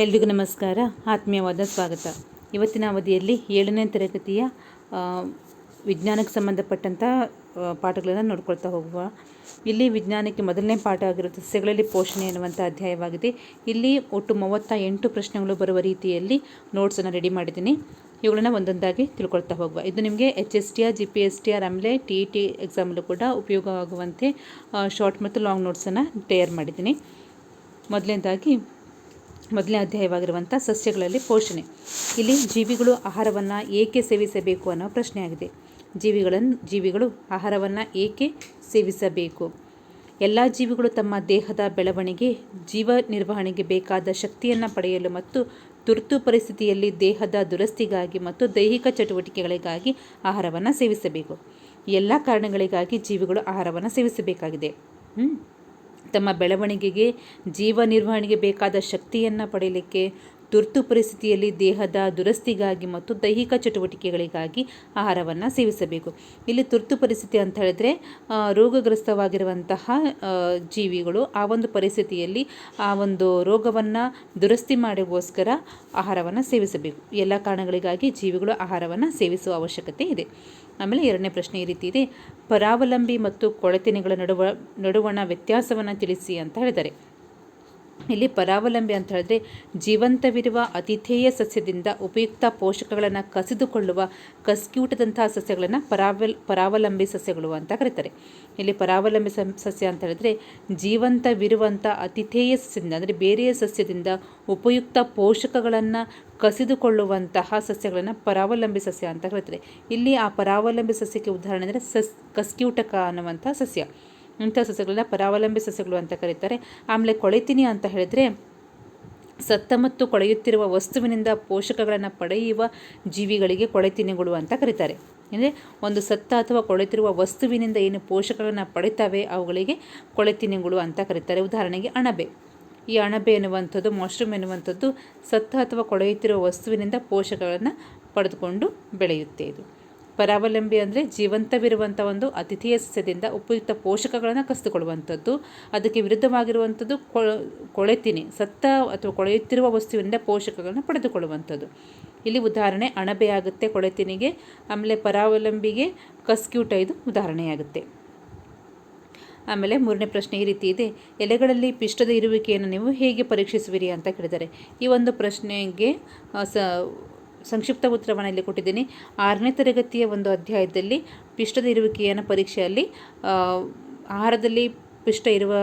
ಎಲ್ರಿಗೂ ನಮಸ್ಕಾರ. ಆತ್ಮೀಯವಾದ ಸ್ವಾಗತ. ಇವತ್ತಿನ ಅವಧಿಯಲ್ಲಿ ಏಳನೇ ತರಗತಿಯ ವಿಜ್ಞಾನಕ್ಕೆ ಸಂಬಂಧಪಟ್ಟಂಥ ಪಾಠಗಳನ್ನು ನೋಡ್ಕೊಳ್ತಾ ಹೋಗುವ. ಇಲ್ಲಿ ವಿಜ್ಞಾನಕ್ಕೆ ಮೊದಲನೇ ಪಾಠ ಆಗಿರೋ ಸಸ್ಯಗಳಲ್ಲಿ ಪೋಷಣೆ ಎನ್ನುವಂಥ ಅಧ್ಯಾಯವಾಗಿದೆ. ಇಲ್ಲಿ ಒಟ್ಟು ಮೂವತ್ತ ಎಂಟು ಪ್ರಶ್ನೆಗಳು ಬರುವ ರೀತಿಯಲ್ಲಿ ನೋಟ್ಸನ್ನು ರೆಡಿ ಮಾಡಿದ್ದೀನಿ. ಇವುಗಳನ್ನು ಒಂದೊಂದಾಗಿ ತಿಳ್ಕೊಳ್ತಾ ಹೋಗುವ. ಇದು ನಿಮಗೆ H S T R G P S T R ಆಮೇಲೆ ಟಿ ಇ ಟಿ ಎಕ್ಸಾಮಲ್ಲೂ ಕೂಡ ಉಪಯೋಗವಾಗುವಂತೆ ಶಾರ್ಟ್ ಮತ್ತು ಲಾಂಗ್ ನೋಟ್ಸನ್ನು ತಯಾರು ಮಾಡಿದ್ದೀನಿ. ಮೊದಲನೇದಾಗಿ ಮೊದಲನೇ ಅಧ್ಯಾಯವಾಗಿರುವಂಥ ಸಸ್ಯಗಳಲ್ಲಿ ಪೋಷಣೆ. ಇಲ್ಲಿ ಜೀವಿಗಳು ಆಹಾರವನ್ನು ಏಕೆ ಸೇವಿಸಬೇಕು ಅನ್ನೋ ಪ್ರಶ್ನೆಯಾಗಿದೆ. ಜೀವಿಗಳನ್ನು ಜೀವಿಗಳು ಆಹಾರವನ್ನು ಏಕೆ ಸೇವಿಸಬೇಕು? ಎಲ್ಲ ಜೀವಿಗಳು ತಮ್ಮ ದೇಹದ ಬೆಳವಣಿಗೆ, ಜೀವ ನಿರ್ವಹಣೆಗೆ ಬೇಕಾದ ಶಕ್ತಿಯನ್ನು ಪಡೆಯಲು ಮತ್ತು ತುರ್ತು ಪರಿಸ್ಥಿತಿಯಲ್ಲಿ ದೇಹದ ದುರಸ್ತಿಗಾಗಿ ಮತ್ತು ದೈಹಿಕ ಚಟುವಟಿಕೆಗಳಿಗಾಗಿ ಆಹಾರವನ್ನು ಸೇವಿಸಬೇಕು. ಎಲ್ಲ ಕಾರಣಗಳಿಗಾಗಿ ಜೀವಿಗಳು ಆಹಾರವನ್ನು ಸೇವಿಸಬೇಕಾಗಿದೆ? ತಮ್ಮ ಬೆಳವಣಿಗೆಗೆ ಜೀವ ನಿರ್ವಹಣೆಗೆ ಬೇಕಾದ ಶಕ್ತಿಯನ್ನು ಪಡೆಯಲಿಕ್ಕೆ ತುರ್ತು ಪರಿಸ್ಥಿತಿಯಲ್ಲಿ ದೇಹದ ದುರಸ್ತಿಗಾಗಿ ಮತ್ತು ದೈಹಿಕ ಚಟುವಟಿಕೆಗಳಿಗಾಗಿ ಆಹಾರವನ್ನು ಸೇವಿಸಬೇಕು. ಇಲ್ಲಿ ತುರ್ತು ಪರಿಸ್ಥಿತಿ ಅಂತ ಹೇಳಿದ್ರೆ ರೋಗಗ್ರಸ್ತವಾಗಿರುವಂತಹ ಜೀವಿಗಳು ಆ ಒಂದು ಪರಿಸ್ಥಿತಿಯಲ್ಲಿ ಆ ಒಂದು ರೋಗವನ್ನು ದುರಸ್ತಿ ಮಾಡುಗೋಸ್ಕರ ಆಹಾರವನ್ನು ಸೇವಿಸಬೇಕು. ಎಲ್ಲ ಕಾರಣಗಳಿಗಾಗಿ ಜೀವಿಗಳು ಆಹಾರವನ್ನು ಸೇವಿಸುವ ಅವಶ್ಯಕತೆ ಇದೆ. ಆಮೇಲೆ ಎರಡನೇ ಪ್ರಶ್ನೆ ಈ ರೀತಿ ಇದೆ. ಪರಾವಲಂಬಿ ಮತ್ತು ಕೊಳೆತಿನಿಗಳ ನಡುವ, ನಡುವಣ ವ್ಯತ್ಯಾಸವನ್ನು ತಿಳಿಸಿ ಅಂತ ಹೇಳಿದ್ದಾರೆ ಇಲ್ಲಿ ಪರಾವಲಂಬಿ ಅಂತ ಹೇಳಿದ್ರೆ ಜೀವಂತವಿರುವ ಅತಿಥೇಯ ಸಸ್ಯದಿಂದ ಉಪಯುಕ್ತ ಪೋಷಕಗಳನ್ನು ಕಸಿದುಕೊಳ್ಳುವ ಕಸ್ಕ್ಯೂಟದಂತಹ ಸಸ್ಯಗಳನ್ನು ಪರಾವಲ್, ಪರಾವಲಂಬಿ ಸಸ್ಯಗಳು ಅಂತ ಕರೀತಾರೆ. ಇಲ್ಲಿ ಪರಾವಲಂಬಿ ಸಸ್ಯ ಅಂತ ಹೇಳಿದ್ರೆ ಜೀವಂತವಿರುವಂಥ ಅತಿಥೇಯ ಸಸ್ಯದಿಂದ ಅಂದರೆ ಬೇರೆಯ ಸಸ್ಯದಿಂದ ಉಪಯುಕ್ತ ಪೋಷಕಗಳನ್ನು ಕಸಿದುಕೊಳ್ಳುವಂತಹ ಸಸ್ಯಗಳನ್ನು ಪರಾವಲಂಬಿ ಸಸ್ಯ ಅಂತ ಕರೀತಾರೆ. ಇಲ್ಲಿ ಆ ಪರಾವಲಂಬಿ ಸಸ್ಯಕ್ಕೆ ಉದಾಹರಣೆ ಅಂದರೆ ಸಸ್ ಕಸ್ಕ್ಯೂಟಕ ಅನ್ನುವಂಥ ಸಸ್ಯ. ಇಂಥ ಸಸ್ಯಗಳನ್ನ ಪರಾವಲಂಬಿ ಸಸ್ಯಗಳು ಅಂತ ಕರೀತಾರೆ. ಆಮೇಲೆ ಕೊಳೆತೀನಿ ಅಂತ ಹೇಳಿದ್ರೆ ಸತ್ತ ಮತ್ತು ಕೊಳೆಯುತ್ತಿರುವ ವಸ್ತುವಿನಿಂದ ಪೋಷಕಗಳನ್ನು ಪಡೆಯುವ ಜೀವಿಗಳಿಗೆ ಕೊಳೆತಿನಿಗಳು ಅಂತ ಕರೀತಾರೆ. ಅಂದರೆ ಒಂದು ಸತ್ತ ಅಥವಾ ಕೊಳೆತಿರುವ ವಸ್ತುವಿನಿಂದ ಏನು ಪೋಷಕಗಳನ್ನು ಪಡಿತಾವೆ ಅವುಗಳಿಗೆ ಕೊಳೆತಿನಿಗಳು ಅಂತ ಕರೀತಾರೆ. ಉದಾಹರಣೆಗೆ ಅಣಬೆ. ಈ ಅಣಬೆ ಎನ್ನುವಂಥದ್ದು ಮಶ್ರೂಮ್ ಎನ್ನುವಂಥದ್ದು ಸತ್ತ ಅಥವಾ ಕೊಳೆಯುತ್ತಿರುವ ವಸ್ತುವಿನಿಂದ ಪೋಷಕಗಳನ್ನು ಪಡೆದುಕೊಂಡು ಬೆಳೆಯುತ್ತೆ ಇದು. ಪರಾವಲಂಬಿ ಅಂದರೆ ಜೀವಂತವಿರುವಂಥ ಒಂದು ಅತಿಥಿಯ ಸಸ್ಯದಿಂದ ಉಪಯುಕ್ತ ಪೋಷಕಗಳನ್ನು ಕಸಿದುಕೊಳ್ಳುವಂಥದ್ದು ಅದಕ್ಕೆ ವಿರುದ್ಧವಾಗಿರುವಂಥದ್ದು ಕೊಳ, ಕೊಳೆತಿನಿ, ಸತ್ತ ಅಥವಾ ಕೊಳೆಯುತ್ತಿರುವ ವಸ್ತುವಿನಿಂದ ಪೋಷಕಗಳನ್ನು ಪಡೆದುಕೊಳ್ಳುವಂಥದ್ದು. ಇಲ್ಲಿ ಉದಾಹರಣೆ ಅಣಬೆ ಆಗುತ್ತೆ ಕೊಳೆತಿನಿಗೆ, ಆಮೇಲೆ ಪರಾವಲಂಬಿಗೆ ಕಸ್ಕ್ಯೂಟ ಇದು ಉದಾಹರಣೆಯಾಗುತ್ತೆ. ಆಮೇಲೆ ಮೂರನೇ ಪ್ರಶ್ನೆ ಈ ರೀತಿ ಇದೆ. ಎಲೆಗಳಲ್ಲಿ ಪಿಷ್ಟದ ಇರುವಿಕೆಯನ್ನು ನೀವು ಹೇಗೆ ಪರೀಕ್ಷಿಸುವಿರಿ ಅಂತ ಕೇಳಿದ್ದಾರೆ ಈ ಒಂದು ಪ್ರಶ್ನೆಗೆ ಸ ಸಂಕ್ಷಿಪ್ತ ಉತ್ತರವನ್ನು ಇಲ್ಲಿ ಕೊಟ್ಟಿದ್ದೀನಿ. ಆರನೇ ತರಗತಿಯ ಒಂದು ಅಧ್ಯಾಯದಲ್ಲಿ ಪಿಷ್ಟದ ಇರುವಿಕೆಯನ್ನು ಪರೀಕ್ಷೆಯಲ್ಲಿ ಆಹಾರದಲ್ಲಿ ಪಿಷ್ಟ ಇರುವ